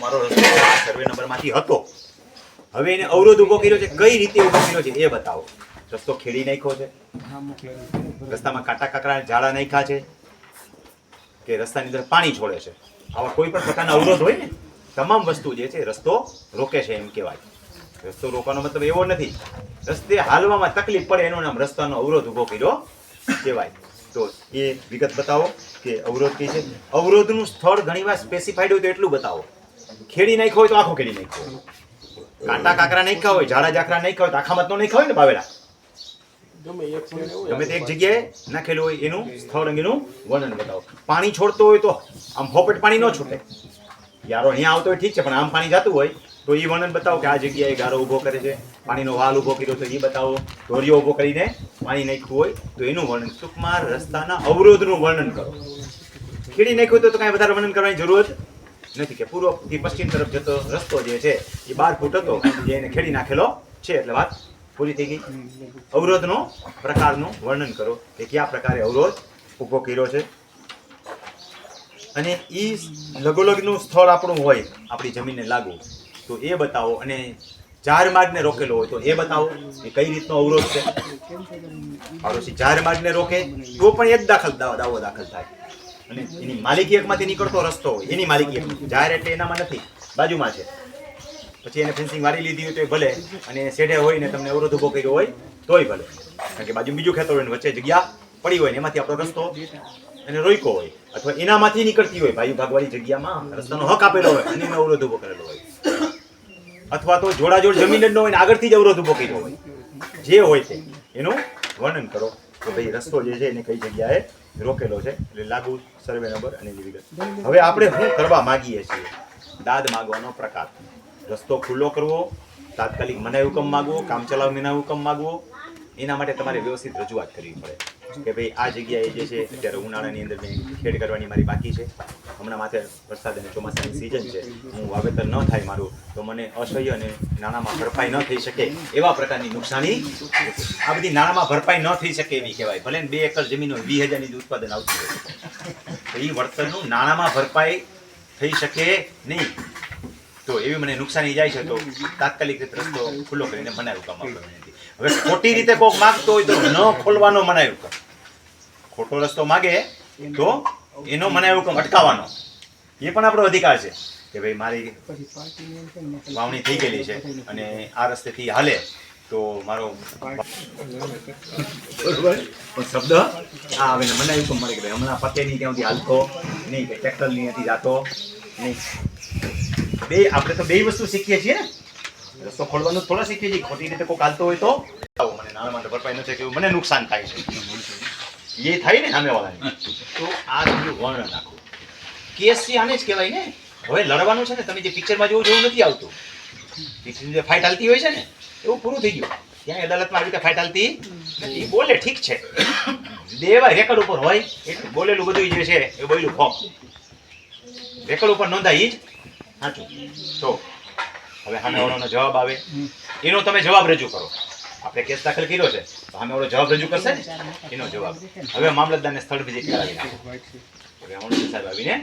મારો રસ્તો સર્વે નંબરમાંથી હતો. હવે એને અવરોધ ઊભો કર્યો છે. કઈ રીતે ઊભો કર્યો છે એ બતાવો. રસ્તો ખેડી નાખ્યો છે. રસ્તામાં કાંટા કાકરા ઝાડા નાખ્યા છે કે રસ્તાની અંદર પાણી છોડે છે. આવા કોઈ પણ પ્રકારના અવરોધ હોય ને તમામ વસ્તુ જે છે રસ્તો રોકે છે એમ કહેવાય. રસ્તો રોકવાનો મતલબ એવો નથી. રસ્તે હાલવામાં તકલીફ પડે એનું નામ રસ્તાનો અવરોધ ઊભો કર્યો કહેવાય. તો એ વિગત બતાવો કે અવરોધ કઈ છે? અવરોધનું સ્થળ ઘણીવાર સ્પેસિફાઈડ હોય તો એટલું બતાવો. ખેડી નાખ્યો હોય તો આખો ખેડી નાખ્યો કાંટા કાકરા નાખ્યા હોય ઝાડા ઝાકરા નાખ્યા હોય તો આખા મતનો નહીં હોય ને બાવેલા? ગમે તે એક જગ્યાએ નાખેલું હોય એનું સ્થળ અંગેનું વર્ણન બતાવો. પાણી છોડતો હોય તો આમ હોપટ પાણી ન છૂટે. યારો અહીંયા આવતો હોય ઠીક છે પણ આમ પાણી જતું હોય તો એ વર્ણન બતાવો કે આ જગ્યાએ ગારો ઊભો કરે છે પાણીનો વાલ ઊભો કર્યો તો એ બતાવો. ધોરિયો ઊભો કરીને પાણી નાખ્યું હોય તો એનું વર્ણન. ટૂંકમાં રસ્તાના અવરોધનું વર્ણન કરો. ખેડી નાખ્યું હોય તો કાંઈ વધારે વર્ણન કરવાની જરૂર જ નથી કે પૂર્વથી પશ્ચિમ તરફ જતો રસ્તો જે છે, એ બાર ફૂટ હતો, જે એને ખેડી નાખેલો છે, એટલે વાત પૂરી થઈ ગઈ. અવરોધનો, પ્રકારનું વર્ણન કરો કે કયા પ્રકારે અવરોધ ઊભો કર્યો છે. અને એ લગોલગનું સ્થળ આપણું હોય, આપણી જમીનને લાગુ. તો એ બતાવો અને ચાર માર્ગને રોકેલો હોય તો એ બતાવો એ કઈ રીતનો અવરોધ છે. પાડોશી ચાર માર્ગને રોકે તો પણ એક દાખલ દાવો દાખલ થાય. અને એની માલિકી એકમાંથી નીકળતો રસ્તો હોય, એની માલિકી એક જાહેર એટલે એનામાં નથી, બાજુમાં છે. પછી એને ફેન્સિંગ મારી લીધી હોય તો ભલે, અને શેઢે હોય ને તમને અવરોધ ઊભો કર્યો હોય તોય ભલે. કારણ કે બાજુ બીજું ખેતર હોય ને વચ્ચે જગ્યા પડી હોય ને એમાંથી આપણો રસ્તો એને રોઈકો હોય, અથવા એનામાંથી નીકળતી હોય, ભાઈ ભાગવાળી જગ્યામાં રસ્તાનો હક આપેલો હોય, અને એમાં અવરોધ ઊભો કરેલો હોય. અથવા તો જોડાજોડ જમીન જ ન હોય ને આગળથી જ અવરોધ ઊભો કર્યો હોય. જે હોય તે, એનું વર્ણન કરો. કે ભાઈ રસ્તો જે છે એને કઈ જગ્યાએ રોકેલો છે એટલે લાગુ સર્વે નંબર અને વિગત. હવે આપણે શું કરવા માગીએ છીએ? દાદ માગવાનો પ્રકાર. રસ્તો ખુલ્લો કરવો તાત્કાલિક મનાઈ હુકમ માગવો કામચલાઉ મનાઈ હુકમ માગવો એના માટે તમારે વ્યવસ્થિત રજૂઆત કરવી પડે. કે ભાઈ આ જગ્યાએ જે છે અત્યારે ઉનાળાની અંદર મેં ખેડ કરવાની મારી બાકી છે. હમણાં માથે વરસાદ અને ચોમાસાની સિઝન છે. હું વાવેતર ન થાય મારું, તો મને અસહ્ય અને નાણાંમાં ભરપાઈ ન થઈ શકે એવા પ્રકારની નુકસાની આ બધી નાણાંમાં ભરપાઈ ન થઈ શકે એવી કહેવાય. ભલે બે એકર જમીન હોય, વીસ હજારની ઉત્પાદન આવતું હોય. તો એ વળતરનું નાણાંમાં ભરપાઈ થઈ શકે નહીં. તો એવી મને નુકસાની જાય છે, તો તાત્કાલિક રીતે રસ્તો ખુલ્લો કરીને મનાયું કામ હવે ખોટી રીતે કોઈક માગતો હોય તો ન ખોલવાનો મનાયું કામ. ખોટો રસ્તો માગે તો એનો મનાયું કામ અટકાવવાનો. એ પણ આપણો અધિકાર છે કે ભાઈ મારી વાવણી થઈ ગયેલી છે અને આ રસ્તેથી હાલે તો મારો બરોબર. પણ શબ્દ? આવે ને એવું કામ મળે કે ભાઈ હમણાં પતે નહીં ત્યાંથી હાલતો? નહીં, કે ટ્રેક્ટર નથી જાતો? નહીં. બે, આપણે તો બે વસ્તુ શીખીએ છીએ ને. રસ્તો ખોલવાનું થોડા શીખીએ છીએ. ખોટી રીતે કોઈ હાલતો હોય તો? મને નાના માટે ભરપાઈ ન થાય કે મને નુકસાન થાય છે. એ થાય ને સામેવાળાને તો આ તમારું વર્ણન નાખો કેસ છે આને જ કહેવાય ને? હવે લડવાનું છે ને, તમે જે પિક્ચરમાં જોવું જેવું નથી આવતું. પિક્ચર જે ફાઇટ હાલતી હોય છે ને, એવું પૂરું થઈ ગયું. ત્યાં અદાલતમાં આવી રીતે ફાઇટ હાલતી નથી. બોલે ઠીક છે. દેવા રેકર્ડ ઉપર હોય, એટલે બોલેલું બધું જે છે, એ બોલ્યું ફોર્મ રેકર્ડ ઉપર નોંધાય જ. સાચું. તો, હવે સામેવાળાનો જવાબ આવે. એનો તમે જવાબ રજૂ કરો. આપણે કેસ દાખલ કર્યો છે, તો સામેવાળો જવાબ રજૂ કરશે ને એનો જવાબ. હવે મામલતદારને સ્થળ વિઝિટ કરાવી નાખો. હવે સાહેબ આવીને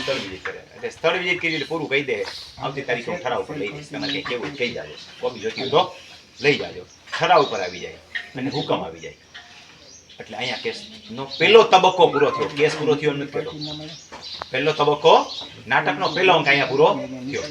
સ્થળ વિઝિટ કરે. એટલે સ્થળ વિઝિટ કરી એટલે પૂરું કહી દે. આવતી તારીખે ઠરાવ ઉપર લઈ જઈશ. તમારે કેવું કહી જાજો કોપી જોતી તો લઈ જાજો. ઠરાવ ઉપર આવી જાય. અને હુકમ આવી જાય. એટલે અહીંયા કેસનો પહેલો તબક્કો પૂરો થયો. કેસ પૂરો થયો નથી પહેલો તબક્કો, નાટકનો પહેલો અંક અહીંયા પૂરો થયો.